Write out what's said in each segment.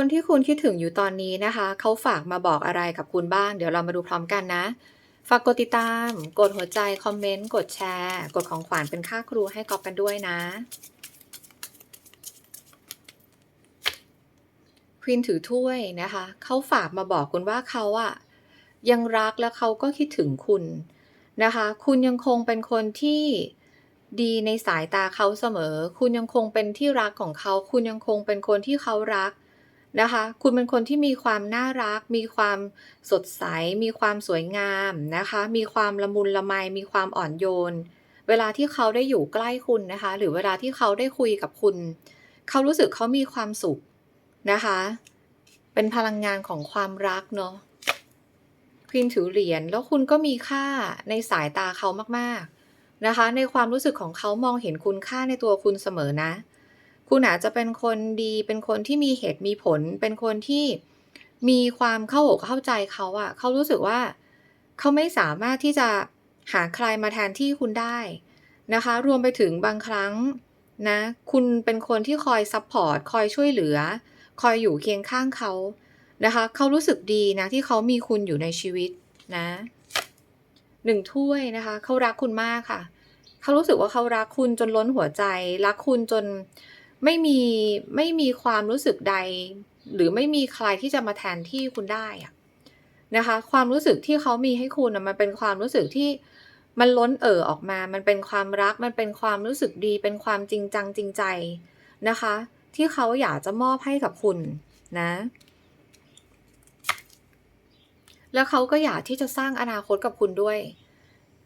คนที่คุณคิดถึงอยู่ตอนนี้นะคะ เขาฝากมาบอกอะไรกับคุณบ้าง เดี๋ยวเรามาดูพร้อมกันนะ ฝากกดติดตาม กดหัวใจ คอมเมนต์ กดแชร์ กดของขวัญเป็นค่าครูให้กอบกันด้วยนะ ควีนถือถ้วยนะคะ เขาฝากมาบอกคุณว่าเขาอะยังรักและเขาก็คิดถึงคุณนะคะ คุณยังคงเป็นคนที่ดีในสายตาเขาเสมอ คุณยังคงเป็นที่รักของเขา คุณยังคงเป็นคนที่เขารัก นะคะ คุณเป็นคนที่มีความน่ารัก มีความสดใส มีความสวยงามนะคะ มีความละมุนละไม มีความอ่อนโยน เวลาที่เขาได้อยู่ใกล้คุณนะคะ หรือเวลาที่เขาได้คุยกับคุณ เขารู้สึกเขามีความสุขนะคะ เป็นพลังงานของความรักเนาะควีนถือเหรียญแล้วคุณก็มีค่าในสายตาเขามากๆนะคะ ในความรู้สึกของเขามองเห็นคุณค่าในตัวคุณเสมอนะ คุณอาจจะเป็นคนดีเป็นคนที่มีเหตุมีผล เป็นคนที่มีความเข้าอกเข้าใจเขาอะเขารู้สึกว่าเขาไม่สามารถที่จะหาใครมาแทนที่คุณได้นะคะ รวมไปถึงบางครั้งนะคุณเป็นคนที่คอยซัพพอร์ตคอยช่วยเหลือ คอยอยู่เคียงข้างเขานะคะเขารู้สึกดีนะที่เขามีคุณอยู่ในชีวิตนะหนึ่งถ้วยนะคะเขารักคุณมากค่ะเขารู้สึกว่าเขารักคุณจนล้นหัวใจ รักคุณจน ไม่มีไม่มีความรู้สึกใด หรือไม่มีใครที่จะมาแทนที่คุณได้อะนะคะ ความรู้สึกที่เขามีให้คุณอะมันเป็นความรู้สึกที่มันล้นเอ่อออกมา มันเป็นความรัก มันเป็นความรู้สึกดี เป็นความจริงจังจริงใจนะคะ ที่เขาอยากจะมอบให้กับคุณนะ แล้วเขาก็อยากที่จะสร้างอนาคตกับคุณด้วย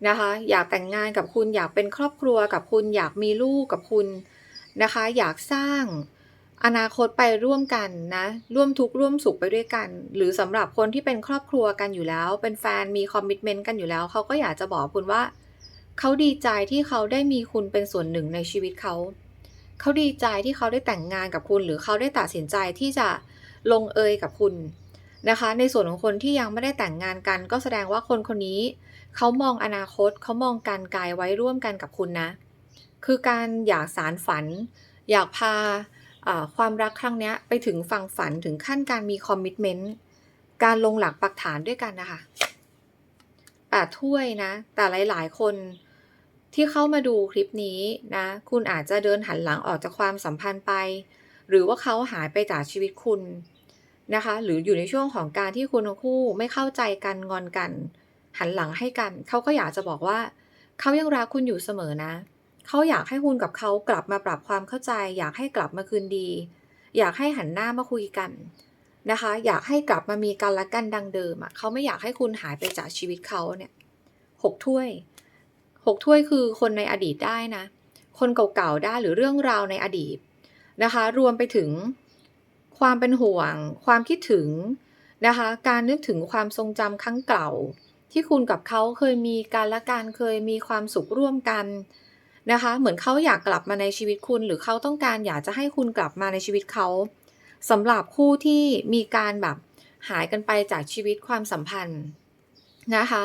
นะคะ อยากแต่งงานกับคุณ อยากเป็นครอบครัวกับคุณ อยากมีลูกกับคุณ นะคะ อยากสร้างอนาคตไปร่วมกันนะ ร่วมทุกข์ร่วมสุขไปด้วยกัน หรือสำหรับคนที่เป็นครอบครัวกันอยู่แล้ว เป็นแฟนมีคอมมิชเมนต์กันอยู่แล้วเขาก็อยากจะบอกคุณว่าเขาดีใจที่เขาได้มีคุณเป็นส่วนหนึ่งในชีวิตเขาเขาดีใจที่เขาได้แต่งงานกับคุณ หรือเขาได้ตัดสินใจที่จะลงเอยกับคุณนะคะ ในส่วนของคนที่ยังไม่ได้แต่งงานกัน ก็แสดงว่าคนคนนี้เขามองอนาคตเขามองการกายไว้ร่วมกันกับคุณนะ คือการอยากสารฝัน อยากพาความรักครั้งนี้ไปถึงฝั่งฝันถึงขั้นการมีคอมมิชเมนต์การลงหลักปักฐานด้วยกันนะคะแปดถ้วยนะ แต่หลาย ๆ คนที่เข้ามาดูคลิปนี้นะ คุณอาจจะเดินหันหลังออกจากความสัมพันธ์ไป หรือว่าเขาหายไปจากชีวิตคุณนะคะ หรืออยู่ในช่วงของการที่คุณทั้งคู่ไม่เข้าใจกันงอนกัน หันหลังให้กัน เขาก็อยากจะบอกว่า เขายังรักคุณอยู่เสมอนะ เขาอยากให้คุณกับเขากลับมาปรับความเข้าใจ อยากให้กลับมาคืนดี อยากให้หันหน้ามาคุยกันนะคะ อยากให้กลับมามีกันและกันดังเดิมอะเขาไม่อยากให้คุณหายไปจากชีวิตเขาเนี่ยหกถ้วยหกถ้วยคือคนในอดีตได้นะ คนเก่าๆได้หรือเรื่องราวในอดีตนะคะ รวมไปถึงความเป็นห่วง ความคิดถึงนะคะ การนึกถึงความทรงจำครั้งเก่า ที่คุณกับเขาเคยมีการละกันเคยมีความสุขร่วมกัน นะคะ เหมือนเขาอยากกลับมาในชีวิตคุณ หรือเขาต้องการอยากจะให้คุณกลับมาในชีวิตเขาสำหรับคู่ที่มีการแบบหายกันไปจากชีวิตความสัมพันธ์นะคะ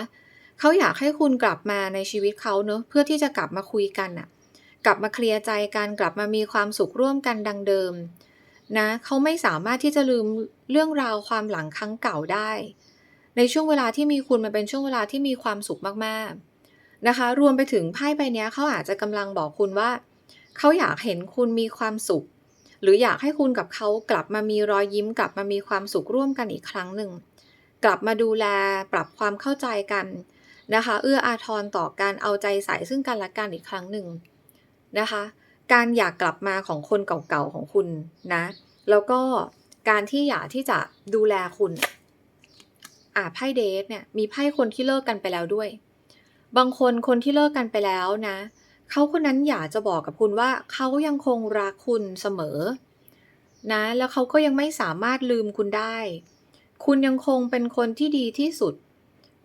เขาอยากให้คุณกลับมาในชีวิตเขาเนอะเพื่อที่จะกลับมาคุยกันอะกลับมาเคลียร์ใจกันกลับมามีความสุขร่วมกันดังเดิมนะเขาไม่สามารถที่จะลืมเรื่องราวความหลังครั้งเก่าได้ ในช่วงเวลาที่มีคุณมันเป็นช่วงเวลาที่มีความสุขมากๆ นะคะ รวมไปถึงไพ่ใบนี้เขาอาจจะกำลังบอกคุณว่า เขาอยากเห็นคุณมีความสุข หรืออยากให้คุณกับเขากลับมามีรอยยิ้ม กลับมามีความสุขร่วมกันอีกครั้งหนึ่ง กลับมาดูแลปรับความเข้าใจกันนะคะ เอื้ออาทรต่อการเอาใจใส่ซึ่งกันและกันอีกครั้งหนึ่งนะคะ การอยากกลับมาของคนเก่าๆของคุณนะ แล้วก็การที่อยากที่จะดูแลคุณอ่าไพ่เดทเนี่ยมีไพ่คนที่เลิกกันไปแล้วด้วย บางคนคนที่เลิกกันไปแล้วนะ เขาคนนั้นอยากจะบอกกับคุณว่าเขายังคงรักคุณเสมอ นะ แล้วเขาก็ยังไม่สามารถลืมคุณได้ คุณยังคงเป็นคนที่ดีที่สุด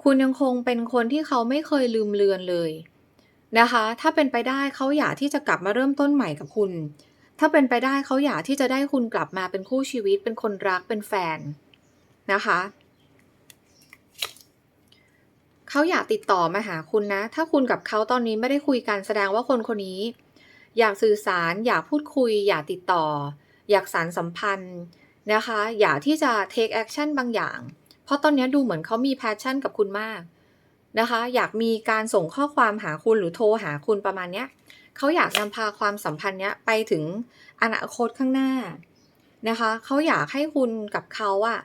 คุณยังคงเป็นคนที่เขาไม่เคยลืมเลือนเลยนะคะ ถ้าเป็นไปได้เขาอยากที่จะกลับมาเริ่มต้นใหม่กับคุณ ถ้าเป็นไปได้เขาอยากที่จะได้คุณกลับมาเป็นคู่ชีวิต เป็นคนรัก เป็นแฟนนะคะ เขาอยากติดต่อมาหาคุณนะ ถ้าคุณกับเขาตอนนี้ไม่ได้คุยกันแสดงว่าคนคนนี้ อยากสื่อสารอยากพูดคุย อยากติดต่อ อยากสารสัมพันธ์นะคะ อยากที่จะเทกแอคชั่นบางอย่าง เพราะตอนนี้ดูเหมือนเขามี passion กับคุณมากนะคะ อยากมีการส่งข้อความหาคุณหรือโทรหาคุณประมาณเนี้ยเขาอยากนำพาความสัมพันธ์เนี้ยไปถึงอนาคตข้างหน้านะคะเขาอยากให้คุณกับเขาอะ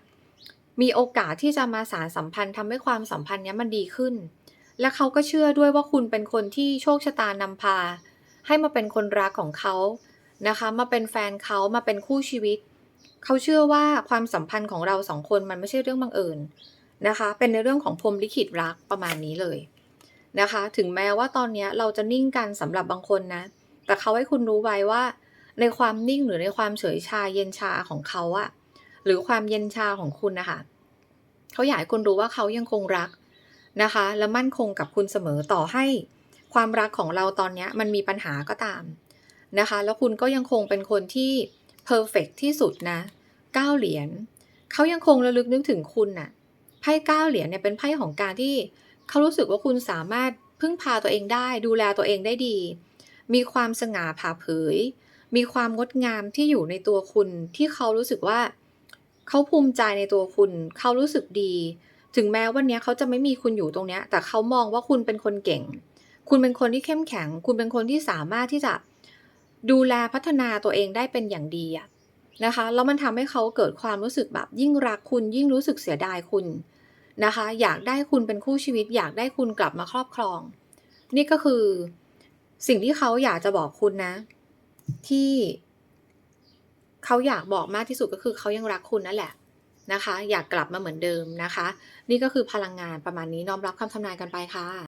มีโอกาสที่จะมาสานสัมพันธ์ทำให้ความสัมพันธ์นี้มันดีขึ้น และเขาก็เชื่อด้วยว่าคุณเป็นคนที่โชคชะตานำพา ให้มาเป็นคนรักของเขานะคะ มาเป็นแฟนเขามาเป็นคู่ชีวิต เขาเชื่อว่าความสัมพันธ์ของเราสองคนมันไม่ใช่เรื่องบังเอิญนะคะ เป็นในเรื่องของพรมลิขิตรักประมาณนี้เลยนะคะ ถึงแม้ว่าตอนนี้เราจะนิ่งกันสำหรับบางคนนะ แต่เขาให้คุณรู้ไว้ว่า ในความนิ่งหรือในความเฉยชาเย็นชาของเขาอะ หรือความเย็นชาของคุณนะคะเขาอยากให้คุณรู้ว่าเขายังคงรักนะคะ และมั่นคงกับคุณเสมอต่อให้ความรักของเราตอนนี้มันมีปัญหาก็ตามนะคะ แล้วคุณก็ยังคงเป็นคนที่เพอร์เฟกที่สุดนะเก้าเหรียญเขายังคงระลึกนึกถึงคุณน่ะไพ่เก้าเหรียญเนี่ยเป็นไพ่ของการที่เขารู้สึกว่าคุณสามารถพึ่งพาตัวเองได้ ดูแลตัวเองได้ดี มีความสง่าผ่าเผย มีความงดงามที่อยู่ในตัวคุณที่เขารู้สึกว่า เขาภูมิใจในตัวคุณ เขารู้สึกดี ถึงแม้วันนี้เขาจะไม่มีคุณอยู่ตรงเนี้ยแต่เขามองว่าคุณเป็นคนเก่ง คุณเป็นคนที่เข้มแข็ง คุณเป็นคนที่สามารถที่จะดูแลพัฒนาตัวเองได้เป็นอย่างดีอะนะคะ แล้วมันทำให้เขาเกิดความรู้สึกแบบยิ่งรักคุณยิ่งรู้สึกเสียดายคุณนะคะ อยากได้คุณเป็นคู่ชีวิต อยากได้คุณกลับมาครอบครอง นี่ก็คือ สิ่งที่เขาอยากจะบอกคุณนะ ที่ เขาอยากบอกมากที่สุดก็คือเขายังรักคุณนั่นแหละนะคะ อยากกลับมาเหมือนเดิมนะคะ นี่ก็คือพลังงานประมาณนี้น้อมรับคำทำนายกันไปค่ะ